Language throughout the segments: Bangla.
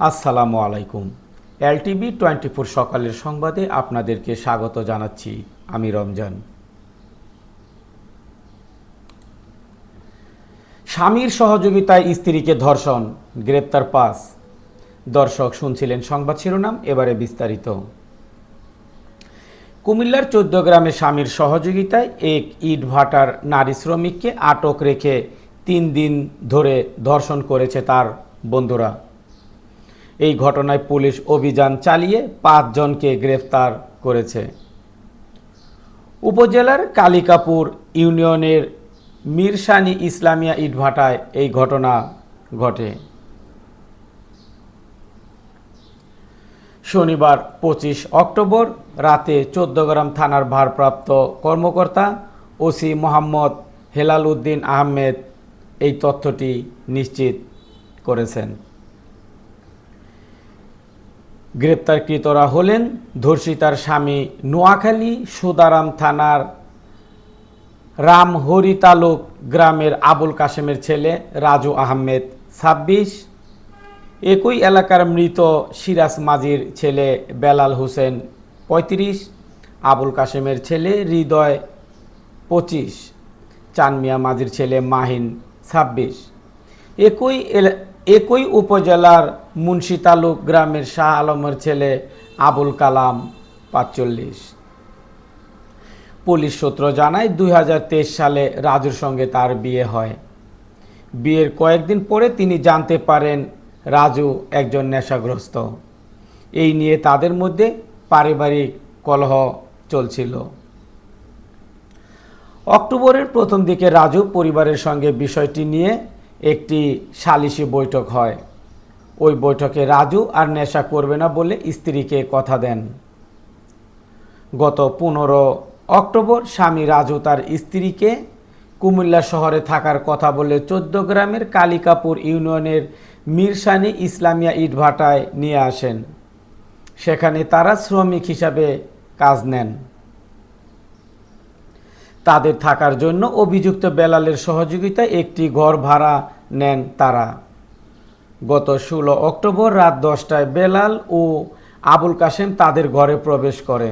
আসসালামু আলাইকুম। এল এলটিভি টোয়েন্টি ফোর সকালের সংবাদে আপনাদেরকে স্বাগত জানাচ্ছি। আমি রমজান। স্বামীর সহযোগিতায় স্ত্রীকে ধর্ষণ, গ্রেপ্তার পাস দর্শক শুনছিলেন সংবাদ শিরোনাম, এবারে বিস্তারিত। কুমিল্লার চোদ্দ গ্রামে স্বামীর সহযোগিতায় এক ইট ভাটার নারী শ্রমিককে আটক রেখে তিন দিন ধরে ধর্ষণ করেছে তার বন্ধুরা। এই ঘটনায় পুলিশ অভিযান চালিয়ে পাঁচজনকে গ্রেফতার করেছে। উপজেলার কালিকাপুর ইউনিয়নের মিরসানি ইসলামিয়া ইটভাটায় এই ঘটনা ঘটে। শনিবার পঁচিশ অক্টোবর রাতে চোদ্দগ্রাম থানার ভারপ্রাপ্ত কর্মকর্তা ওসি মোহাম্মদ হেলাল উদ্দিন আহমেদ এই তথ্যটি নিশ্চিত করেছেন। গ্রেপ্তারকৃতরা হলেন ধর্ষিতার স্বামী নোয়াখালী সুদারাম থানার রামহরি তালুক গ্রামের আবুল কাশেমের ছেলে রাজু আহমেদ। ছাব্বিশ, একই এলাকার মৃত সিরাজ মাজির ছেলে বেলাল হোসেন পঁয়ত্রিশ, আবুল কাশেমের ছেলে হৃদয় পঁচিশ, চানমিয়া মাজির ছেলে মাহিন ছাব্বিশ। একই এলা- একই উপজেলার মুন্সি তালুক গ্রামের শাহ আলমের ছেলে আবুল কালাম পাঁচচল্লিশ। পুলিশ সূত্র জানায় দুই হাজার তেইশ সালে রাজুর সঙ্গে তার বিয়ে হয়। বিয়ের কয়েকদিন পরে তিনি জানতে পারেন রাজু একজন নেশাগ্রস্ত। এই নিয়ে তাদের মধ্যে পারিবারিক কলহ চলছিল। অক্টোবরের প্রথম দিকে রাজু পরিবারের সঙ্গে বিষয়টি নিয়ে একটি সালিশি বৈঠক হয়। ওই বৈঠকে রাজু আর নেশা করবে না বলে স্ত্রীকে কথা দেন। গত পনেরো অক্টোবর স্বামী রাজু তার স্ত্রীকে কুমিল্লা শহরে থাকার কথা বলে চোদ্দ গ্রামের কালিকাপুর ইউনিয়নের মিরসানি ইসলামিয়া ইটভাটায় নিয়ে আসেন। সেখানে তারা শ্রমিক হিসাবে কাজ নেন। তাদের থাকার জন্য অভিযুক্ত বেলালের সহযোগিতায় একটি ঘর ভাড়া নেন তারা। গত ষোলো অক্টোবর রাত দশটায় বেলাল ও আবুল কাশেম তাদের ঘরে প্রবেশ করে।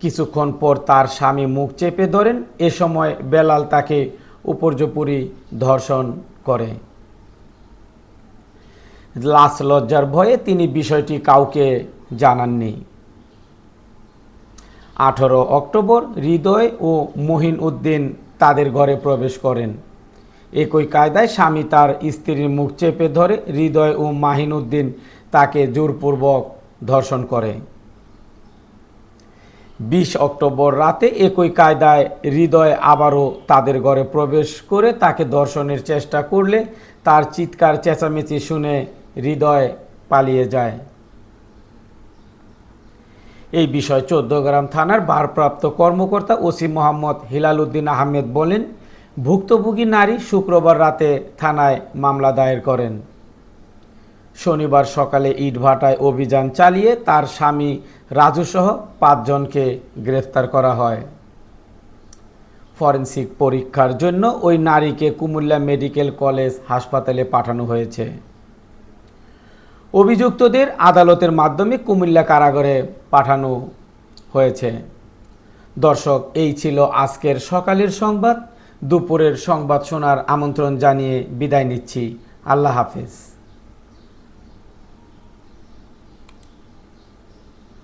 কিছুক্ষণ পর তার স্বামী মুখ চেপে ধরেন। এ সময় বেলাল তাকে উপর্যপুরি ধর্ষণ করে। লাশ লজ্জার ভয়ে তিনি বিষয়টি কাউকে জানাননি। আঠারো অক্টোবর হৃদয় ও মহিন উদ্দিন তাদের ঘরে প্রবেশ করেন। একই কায়দায় স্বামী তার স্ত্রীর মুখ চেপে ধরে হৃদয় ও মাহিন উদ্দিন তাকে জোরপূর্বক ধর্ষণ করে। বিশ অক্টোবর রাতে একই কায়দায় হৃদয় আবারও তাদের ঘরে প্রবেশ করে তাকে দর্শনের চেষ্টা করলে তার চিৎকার চেঁচামেচি শুনে হৃদয় পালিয়ে যায়। এই বিষয়ে চোদ্দগ্রাম থানার ভারপ্রাপ্ত কর্মকর্তা ওসি মোহাম্মদ হিলাল উদ্দিন আহমেদ বলেন, ভুক্তভোগী নারী শুক্রবার রাতে থানায় মামলা দায়ের করেন। শনিবার সকালে ইটভাটায় অভিযান চালিয়ে তার স্বামী রাজুসহ পাঁচজনকে গ্রেফতার করা হয়। ফরেন্সিক পরীক্ষার জন্য ওই নারীকে কুমিল্লা মেডিকেল কলেজ হাসপাতালে পাঠানো হয়েছে। অভিযুক্তদের আদালতের মাধ্যমে কুমিল্লা কারাগারে পাঠানো হয়েছে। দর্শক, এই ছিল আজকের সকালের সংবাদ। দুপুরের সংবাদ শোনার আমন্ত্রণ জানিয়ে বিদায় নিচ্ছি। আল্লাহ হাফেজ।